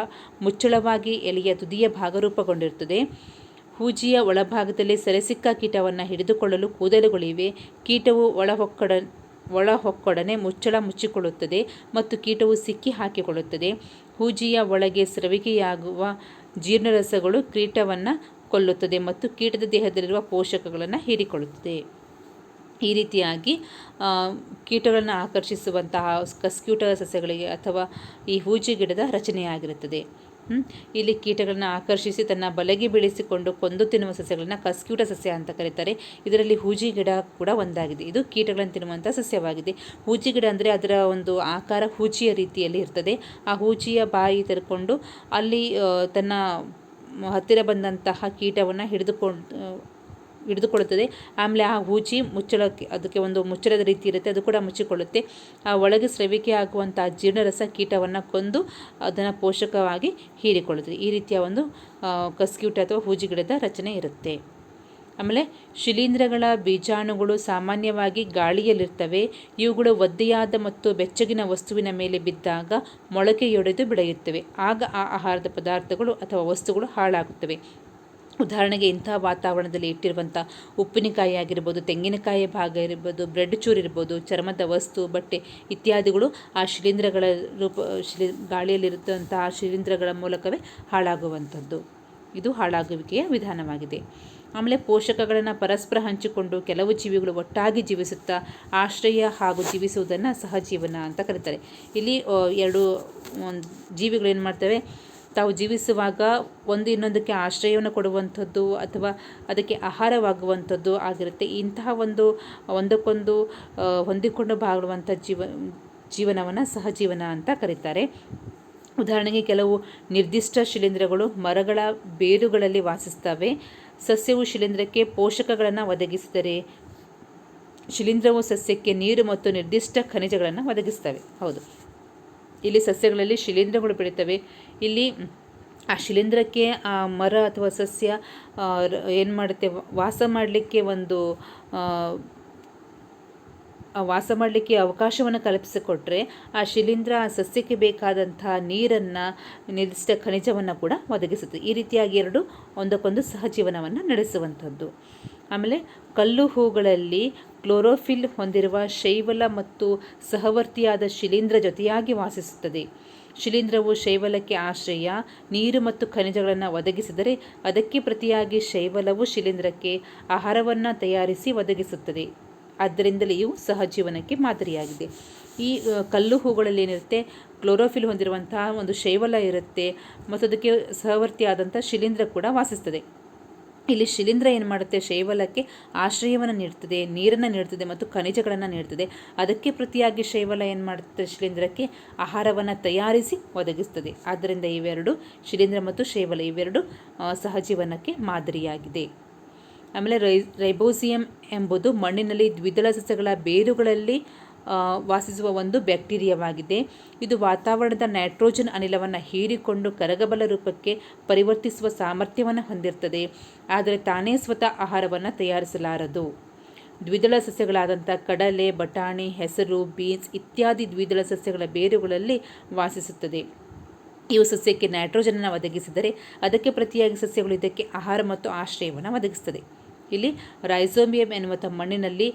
ಮುಚ್ಚಳವಾಗಿ ಎಲೆಯ ತುದಿಯ ಭಾಗ ರೂಪಗೊಂಡಿರುತ್ತದೆ ಹೂಜಿಯ ಒಳಭಾಗದಲ್ಲಿ ಸೆರೆಸಿಕ್ಕ ಕೀಟವನ್ನು ಹಿಡಿದುಕೊಳ್ಳಲು ಕೂದಲುಗಳಿವೆ. ಕೀಟವು ಒಳಹೊಕ್ಕಡ, ಒಳಹೊಕ್ಕೊಡನೆ ಮುಚ್ಚಳ ಮುಚ್ಚಿಕೊಳ್ಳುತ್ತದೆ ಮತ್ತು ಕೀಟವು ಸಿಕ್ಕಿ ಹಾಕಿಕೊಳ್ಳುತ್ತದೆ. ಹೂಜಿಯ ಒಳಗೆ ಸ್ರವಿಕೆಯಾಗುವ ಜೀರ್ಣರಸಗಳು ಕೀಟವನ್ನು ಕೊಲ್ಲುತ್ತದೆ ಮತ್ತು ಕೀಟದ ದೇಹದಲ್ಲಿರುವ ಪೋಷಕಗಳನ್ನು ಹೀರಿಕೊಳ್ಳುತ್ತದೆ. ಈ ರೀತಿಯಾಗಿ ಕೀಟಗಳನ್ನು ಆಕರ್ಷಿಸುವಂತಹ ಕಸ್ಕ್ಯೂಟ ಸಸ್ಯಗಳಿಗೆ ಅಥವಾ ಈ ಹೂಜಿ ಗಿಡದ ರಚನೆಯಾಗಿರುತ್ತದೆ. ಇಲ್ಲಿ ಕೀಟಗಳನ್ನು ಆಕರ್ಷಿಸಿ ತನ್ನ ಬಲಗಿ ಬೆಳೆಸಿಕೊಂಡು ಕೊಂದು ತಿನ್ನುವ ಸಸ್ಯಗಳನ್ನು ಕಸ್ಕ್ಯೂಟ ಸಸ್ಯ ಅಂತ ಕರೀತಾರೆ. ಇದರಲ್ಲಿ ಹೂಜಿ ಗಿಡ ಕೂಡ ಒಂದಾಗಿದೆ. ಇದು ಕೀಟಗಳನ್ನು ತಿನ್ನುವಂಥ ಸಸ್ಯವಾಗಿದೆ. ಹೂಜಿ ಗಿಡ ಅಂದರೆ ಅದರ ಒಂದು ಆಕಾರ ಹೂಜಿಯ ರೀತಿಯಲ್ಲಿ ಇರ್ತದೆ. ಆ ಹೂಜಿಯ ಬಾಯಿ ತೆರೆಕೊಂಡು ಅಲ್ಲಿ ತನ್ನ ಹತ್ತಿರ ಬಂದಂತಹ ಕೀಟವನ್ನು ಹಿಡಿದುಕೊಂಡು ಹಿಡಿದುಕೊಳ್ಳುತ್ತದೆ. ಆಮೇಲೆ ಆ ಹೂಜಿ ಮುಚ್ಚಳಕ್ಕೆ, ಅದಕ್ಕೆ ಒಂದು ಮುಚ್ಚಳದ ರೀತಿ ಇರುತ್ತೆ, ಅದು ಕೂಡ ಮುಚ್ಚಿಕೊಳ್ಳುತ್ತೆ. ಆ ಒಳಗೆ ಸ್ರವಿಕೆ ಆಗುವಂಥ ಜೀರ್ಣರಸ ಕೀಟವನ್ನು ಕೊಂದು ಅದನ್ನು ಪೋಷಕವಾಗಿ ಹೀರಿಕೊಳ್ಳುತ್ತದೆ. ಈ ರೀತಿಯ ಒಂದು ಕಸ್ಕ್ಯೂಟ್ ಅಥವಾ ಹೂಜಿ ಗಿಡದ ರಚನೆ ಇರುತ್ತೆ. ಆಮೇಲೆ ಶಿಲೀಂಧ್ರಗಳ ಬೀಜಾಣುಗಳು ಸಾಮಾನ್ಯವಾಗಿ ಗಾಳಿಯಲ್ಲಿರ್ತವೆ. ಇವುಗಳು ಒದ್ದೆಯಾದ ಮತ್ತು ಬೆಚ್ಚಗಿನ ವಸ್ತುವಿನ ಮೇಲೆ ಬಿದ್ದಾಗ ಮೊಳಕೆಯೊಡೆದು ಬೆಳೆಯುತ್ತವೆ. ಆಗ ಆ ಆಹಾರದ ಪದಾರ್ಥಗಳು ಅಥವಾ ವಸ್ತುಗಳು ಹಾಳಾಗುತ್ತವೆ. ಉದಾಹರಣೆಗೆ ಇಂಥ ವಾತಾವರಣದಲ್ಲಿ ಇಟ್ಟಿರುವಂಥ ಉಪ್ಪಿನಕಾಯಿ ಆಗಿರ್ಬೋದು, ತೆಂಗಿನಕಾಯಿ ಭಾಗ ಇರ್ಬೋದು ಬ್ರೆಡ್ ಚೂರು ಇರ್ಬೋದು, ಚರ್ಮದ ವಸ್ತು, ಬಟ್ಟೆ ಇತ್ಯಾದಿಗಳು ಆ ಶಿಲೀಂಧ್ರಗಳ ರೂಪ, ಶಿಲಿ ಆ ಶಿಲೀಂಧ್ರಗಳ ಮೂಲಕವೇ ಹಾಳಾಗುವಂಥದ್ದು. ಇದು ಹಾಳಾಗುವಿಕೆಯ ವಿಧಾನವಾಗಿದೆ. ಆಮೇಲೆ ಪೋಷಕಗಳನ್ನು ಪರಸ್ಪರ ಹಂಚಿಕೊಂಡು ಕೆಲವು ಜೀವಿಗಳು ಒಟ್ಟಾಗಿ ಜೀವಿಸುತ್ತಾ ಆಶ್ರಯ ಹಾಗೂ ಜೀವಿಸುವುದನ್ನು ಸಹಜೀವನ ಅಂತ ಕರೀತಾರೆ. ಇಲ್ಲಿ ಎರಡು ಜೀವಿಗಳು ಏನು ಮಾಡ್ತವೆ? ತಾವು ಜೀವಿಸುವಾಗ ಒಂದು ಇನ್ನೊಂದಕ್ಕೆ ಆಶ್ರಯವನ್ನು ಕೊಡುವಂಥದ್ದು ಅಥವಾ ಅದಕ್ಕೆ ಆಹಾರವಾಗುವಂಥದ್ದು ಆಗಿರುತ್ತೆ. ಇಂತಹ ಒಂದು, ಒಂದಕ್ಕೊಂದು ಹೊಂದಿಕೊಂಡು ಬಾಳುವಂಥ ಜೀವ, ಜೀವನವನ್ನು ಸಹಜೀವನ ಅಂತ ಕರೀತಾರೆ. ಉದಾಹರಣೆಗೆ ಕೆಲವು ನಿರ್ದಿಷ್ಟ ಶಿಲೀಂಧ್ರಗಳು ಮರಗಳ ಬೇರುಗಳಲ್ಲಿ ವಾಸಿಸ್ತವೆ ಸಸ್ಯವು ಶಿಲೀಂಧ್ರಕ್ಕೆ ಪೋಷಕಗಳನ್ನು ಒದಗಿಸಿದರೆ ಶಿಲೀಂಧ್ರವು ಸಸ್ಯಕ್ಕೆ ನೀರು ಮತ್ತು ನಿರ್ದಿಷ್ಟ ಖನಿಜಗಳನ್ನು ಒದಗಿಸ್ತವೆ ಹೌದು. ಇಲ್ಲಿ ಸಸ್ಯಗಳಲ್ಲಿ ಶಿಲೀಂಧ್ರಗಳು ಬೆಳೀತವೆ. ಇಲ್ಲಿ ಆ ಶಿಲೀಂಧ್ರಕ್ಕೆ ಆ ಮರ ಅಥವಾ ಸಸ್ಯ ಏನು ಮಾಡುತ್ತೆ ವಾಸ ಮಾಡಲಿಕ್ಕೆ ಒಂದು ವಾಸ ಮಾಡಲಿಕ್ಕೆ ಅವಕಾಶವನ್ನು ಕಲ್ಪಿಸಿಕೊಟ್ರೆ ಆ ಶಿಲೀಂಧ್ರ ಆ ಸಸ್ಯಕ್ಕೆ ಬೇಕಾದಂತಹ ನೀರನ್ನು, ನಿರ್ದಿಷ್ಟ ಖನಿಜವನ್ನು ಕೂಡ ಒದಗಿಸುತ್ತೆ. ಈ ರೀತಿಯಾಗಿ ಎರಡು ಒಂದಕ್ಕೊಂದು ಸಹಜೀವನವನ್ನು ನಡೆಸುವಂಥದ್ದು. ಆಮೇಲೆ ಕಲ್ಲು ಹೂಗಳಲ್ಲಿ ಕ್ಲೋರೋಫಿಲ್ ಹೊಂದಿರುವ ಶೈವಲ ಮತ್ತು ಸಹವರ್ತಿಯಾದ ಶಿಲೀಂಧ್ರ ಜೊತೆಯಾಗಿ ವಾಸಿಸುತ್ತದೆ. ಶಿಲೀಂಧ್ರವು ಶೈವಲಕ್ಕೆ ಆಶ್ರಯ. ನೀರು ಮತ್ತು ಖನಿಜಗಳನ್ನು ಒದಗಿಸಿದರೆ ಅದಕ್ಕೆ ಪ್ರತಿಯಾಗಿ ಶೈವಲವು ಶಿಲೀಂಧ್ರಕ್ಕೆ ಆಹಾರವನ್ನು ತಯಾರಿಸಿ ಒದಗಿಸುತ್ತದೆ. ಆದ್ದರಿಂದಲೇ ಇವು ಸಹಜೀವನಕ್ಕೆ ಮಾದರಿಯಾಗಿದೆ. ಈ ಕಲ್ಲು ಹೂಗಳಲ್ಲಿ ಏನಿರುತ್ತೆ? ಕ್ಲೋರೋಫಿಲ್ ಹೊಂದಿರುವಂತಹ ಒಂದು ಶೈವಲ ಇರುತ್ತೆ. ಮತ್ತು ಅದಕ್ಕೆ ಸಹವರ್ತಿಯಾದಂಥ ಶಿಲೀಂಧ್ರ ಕೂಡ ವಾಸಿಸ್ತದೆ ಇಲ್ಲಿ ಶಿಲೀಂಧ್ರ ಏನು ಮಾಡುತ್ತೆ? ಶೈವಲಕ್ಕೆ ಆಶ್ರಯವನ್ನು ನೀಡ್ತದೆ, ನೀರನ್ನು ನೀಡ್ತದೆ ಮತ್ತು ಖನಿಜಗಳನ್ನು ನೀಡ್ತದೆ. ಅದಕ್ಕೆ ಪ್ರತಿಯಾಗಿ ಶೈವಲ ಏನು ಮಾಡುತ್ತೆ? ಶಿಲೀಂಧ್ರಕ್ಕೆ ಆಹಾರವನ್ನು ತಯಾರಿಸಿ ಒದಗಿಸ್ತದೆ. ಆದ್ದರಿಂದ ಇವೆರಡು ಶಿಲೀಂಧ್ರ ಮತ್ತು ಶೈವಲ ಇವೆರಡು ಸಹಜೀವನಕ್ಕೆ ಮಾದರಿಯಾಗಿದೆ. ಆಮೇಲೆ ರೈ, ರೈಬೋಸಿಯಂ ಎಂಬುದು ಮಣ್ಣಿನಲ್ಲಿ ದ್ವಿದಳ ಸಸ್ಯಗಳ ಬೇರುಗಳಲ್ಲಿ ವಾಸಿಸುವ ಒಂದು ಬ್ಯಾಕ್ಟೀರಿಯಾವಾಗಿದೆ. ಇದು ವಾತಾವರಣದ ನೈಟ್ರೋಜನ್ ಅನಿಲವನ್ನು ಹೀರಿಕೊಂಡು ಕರಗಬಲ ರೂಪಕ್ಕೆ ಪರಿವರ್ತಿಸುವ ಸಾಮರ್ಥ್ಯವನ್ನು ಹೊಂದಿರ್ತದೆ. ಆದರೆ ತಾನೇ ಸ್ವತಃ ಆಹಾರವನ್ನು ತಯಾರಿಸಲಾರದು. ದ್ವಿದಳ ಸಸ್ಯಗಳಾದಂಥ ಕಡಲೆ, ಬಟಾಣಿ, ಹೆಸರು, ಬೀನ್ಸ್ ಇತ್ಯಾದಿ ದ್ವಿದಳ ಸಸ್ಯಗಳ ಬೇರುಗಳಲ್ಲಿ ವಾಸಿಸುತ್ತದೆ. ಇವು ಸಸ್ಯಕ್ಕೆ ನೈಟ್ರೋಜನನ್ನು ಒದಗಿಸಿದರೆ ಅದಕ್ಕೆ ಪ್ರತಿಯಾಗಿ ಸಸ್ಯಗಳು ಇದಕ್ಕೆ ಆಹಾರ ಮತ್ತು ಆಶ್ರಯವನ್ನು ಒದಗಿಸ್ತದೆ. ಇಲ್ಲಿ ರೈಸೋಮಿಯಂ ಎನ್ನುವಂಥ ಮಣ್ಣಿನಲ್ಲಿ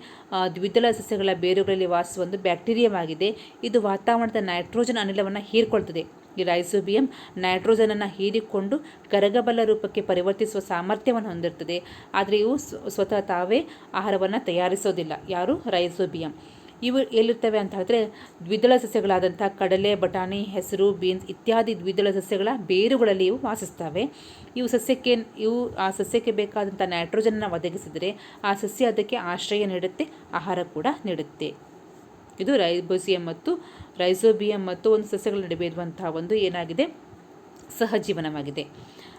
ದ್ವಿದಳ ಸಸ್ಯಗಳ ಬೇರುಗಳಲ್ಲಿ ವಾಸಿಸುವ ಒಂದು ಬ್ಯಾಕ್ಟೀರಿಯಾವಾಗಿದೆ ಇದು ವಾತಾವರಣದ ನೈಟ್ರೋಜನ್ ಅನಿಲವನ್ನು ಹೀರಿಕೊಳ್ತದೆ. ಈ ರೈಸೋಬಿಯಂ ನೈಟ್ರೋಜನನ್ನು ಹೀರಿಕೊಂಡು ಕರಗಬಲ್ಲ ರೂಪಕ್ಕೆ ಪರಿವರ್ತಿಸುವ ಸಾಮರ್ಥ್ಯವನ್ನು ಹೊಂದಿರ್ತದೆ. ಆದರೆ ಇವು ಸ್ವತಃ ತಾವೇ ಆಹಾರವನ್ನು ತಯಾರಿಸೋದಿಲ್ಲ. ಯಾರು? ರೈಸೋಬಿಯಂ. ಇವು ಎಲ್ಲಿರ್ತವೆ ಅಂತ ಹೇಳಿದ್ರೆ ದ್ವಿದಳ ಸಸ್ಯಗಳಾದಂಥ ಕಡಲೆ, ಬಟಾಣಿ, ಹೆಸರು, ಬೀನ್ಸ್ ಇತ್ಯಾದಿ ದ್ವಿದಳ ಸಸ್ಯಗಳ ಬೇರುಗಳಲ್ಲಿ ಇವು ವಾಸಿಸ್ತವೆ. ಇವು ಸಸ್ಯಕ್ಕೆ, ಇವು ಆ ಸಸ್ಯಕ್ಕೆ ಬೇಕಾದಂಥ ನೈಟ್ರೋಜನ್ನ ಒದಗಿಸಿದರೆ ಆ ಸಸ್ಯ ಅದಕ್ಕೆ ಆಶ್ರಯ ನೀಡುತ್ತೆ, ಆಹಾರ ಕೂಡ ನೀಡುತ್ತೆ. ಇದು ರೈಬೋಸಿಯಂ ಮತ್ತು ರೈಸೋಬಿಯಂ ಮತ್ತು ಒಂದು ಸಸ್ಯಗಳ ನಡುವೆ ಇರುವಂತಹ ಒಂದು ಏನಾಗಿದೆ? ಸಹಜೀವನವಾಗಿದೆ.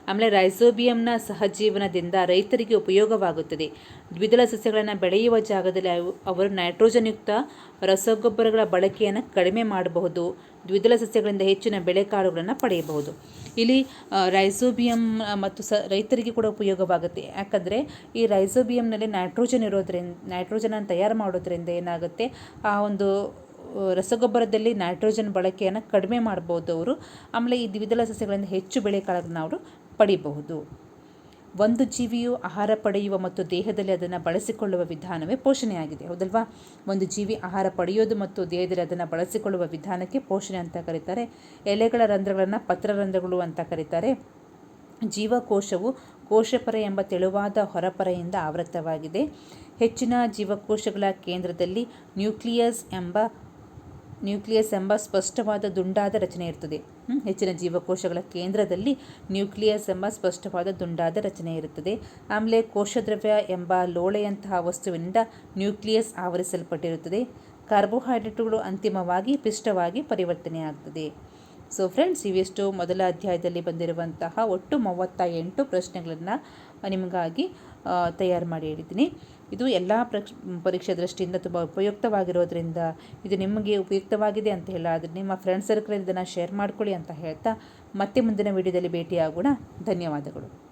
ಆಮೇಲೆ ರೈಸೋಬಿಯಂನ ಸಹಜೀವನದಿಂದ ರೈತರಿಗೆ ಉಪಯೋಗವಾಗುತ್ತದೆ. ದ್ವಿದಳ ಸಸ್ಯಗಳನ್ನು ಬೆಳೆಯುವ ಜಾಗದಲ್ಲಿ ಅವರು ನೈಟ್ರೋಜನ್ಯುಕ್ತ ರಸಗೊಬ್ಬರಗಳ ಬಳಕೆಯನ್ನು ಕಡಿಮೆ ಮಾಡಬಹುದು. ದ್ವಿದಳ ಸಸ್ಯಗಳಿಂದ ಹೆಚ್ಚಿನ ಬೆಳೆಕಾಳುಗಳನ್ನು ಪಡೆಯಬಹುದು. ಇಲ್ಲಿ ರೈಸೋಬಿಯಂ ಮತ್ತು ಸ, ರೈತರಿಗೆ ಕೂಡ ಉಪಯೋಗವಾಗುತ್ತೆ. ಯಾಕಂದರೆ ಈ ರೈಸೋಬಿಯಂನಲ್ಲಿ ನೈಟ್ರೋಜನ್ ಇರೋದ್ರಿಂದ ನೈಟ್ರೋಜನನ್ನು ತಯಾರು ಮಾಡೋದ್ರಿಂದ ಏನಾಗುತ್ತೆ? ಆ ಒಂದು ರಸಗೊಬ್ಬರದಲ್ಲಿ ನೈಟ್ರೋಜನ್ ಬಳಕೆಯನ್ನು ಕಡಿಮೆ ಮಾಡ್ಬೋದು ಅವರು. ಆಮೇಲೆ ಈ ದ್ವಿದಳ ಸಸ್ಯಗಳಿಂದ ಹೆಚ್ಚು ಬೆಳೆಕಾಳನ್ನು ಅವರು ಪಡೆಯಬಹುದು ಒಂದು ಜೀವಿಯು ಆಹಾರ ಪಡೆಯುವ ಮತ್ತು ದೇಹದಲ್ಲಿ ಅದನ್ನು ಬಳಸಿಕೊಳ್ಳುವ ವಿಧಾನವೇ ಪೋಷಣೆಯಾಗಿದೆ. ಹೌದಲ್ವಾ? ಒಂದು ಜೀವಿ ಆಹಾರ ಪಡೆಯೋದು ಮತ್ತು ದೇಹದಲ್ಲಿ ಅದನ್ನು ಬಳಸಿಕೊಳ್ಳುವ ವಿಧಾನಕ್ಕೆ ಪೋಷಣೆ ಅಂತ ಕರೀತಾರೆ. ಎಲೆಗಳ ರಂಧ್ರಗಳನ್ನು ಪತ್ರರಂಧ್ರಗಳು ಅಂತ ಕರೀತಾರೆ. ಜೀವಕೋಶವು ಕೋಶಪರ ಎಂಬ ತೆಳುವಾದ ಹೊರಪರೆಯಿಂದ ಆವೃತವಾಗಿದೆ ಹೆಚ್ಚಿನ ಜೀವಕೋಶಗಳ ಕೇಂದ್ರದಲ್ಲಿ ನ್ಯೂಕ್ಲಿಯಸ್ ಎಂಬ ನ್ಯೂಕ್ಲಿಯಸ್ ಎಂಬ ಸ್ಪಷ್ಟವಾದ ದುಂಡಾದ ರಚನೆ ಇರ್ತದೆ. ಹೆಚ್ಚಿನ ಜೀವಕೋಶಗಳ ಕೇಂದ್ರದಲ್ಲಿ ನ್ಯೂಕ್ಲಿಯಸ್ ಎಂಬ ಸ್ಪಷ್ಟವಾದ ದುಂಡಾದ ರಚನೆ ಇರುತ್ತದೆ. ಆಮೇಲೆ ಕೋಶದ್ರವ್ಯ ಎಂಬ ಲೋಳೆಯಂತಹ ವಸ್ತುವಿನಿಂದ ನ್ಯೂಕ್ಲಿಯಸ್ ಆವರಿಸಲ್ಪಟ್ಟಿರುತ್ತದೆ. ಕಾರ್ಬೋಹೈಡ್ರೇಟ್ಗಳು ಅಂತಿಮವಾಗಿ ಪಿಷ್ಟವಾಗಿ ಪರಿವರ್ತನೆಯಾಗ್ತದೆ. ಸೊ ಫ್ರೆಂಡ್ಸ್ ಇವೆಷ್ಟು ಮೊದಲ ಅಧ್ಯಾಯದಲ್ಲಿ ಬಂದಿರುವಂತಹ ಒಟ್ಟು ಮೂವತ್ತ ಎಂಟು ಪ್ರಶ್ನೆಗಳನ್ನು ನಿಮಗಾಗಿ ತಯಾರು ಮಾಡಿ ಹೇಳಿದ್ದೀನಿ. ಇದು ಎಲ್ಲ ಪ್ರಕ್ಷ, ಪರೀಕ್ಷೆ ದೃಷ್ಟಿಯಿಂದ ತುಂಬ ಉಪಯುಕ್ತವಾಗಿರೋದ್ರಿಂದ ಇದು ನಿಮಗೆ ಉಪಯುಕ್ತವಾಗಿದೆ ಅಂತ ಹೇಳ, ಆದರೆ ನಿಮ್ಮ ಫ್ರೆಂಡ್ ಸರ್ಕಲ್ ಇದನ್ನು ಶೇರ್ ಮಾಡ್ಕೊಳ್ಳಿ ಅಂತ ಹೇಳ್ತಾ ಮತ್ತೆ ಮುಂದಿನ ವಿಡಿಯೋದಲ್ಲಿ ಭೇಟಿಯಾಗೋಣ. ಧನ್ಯವಾದಗಳು.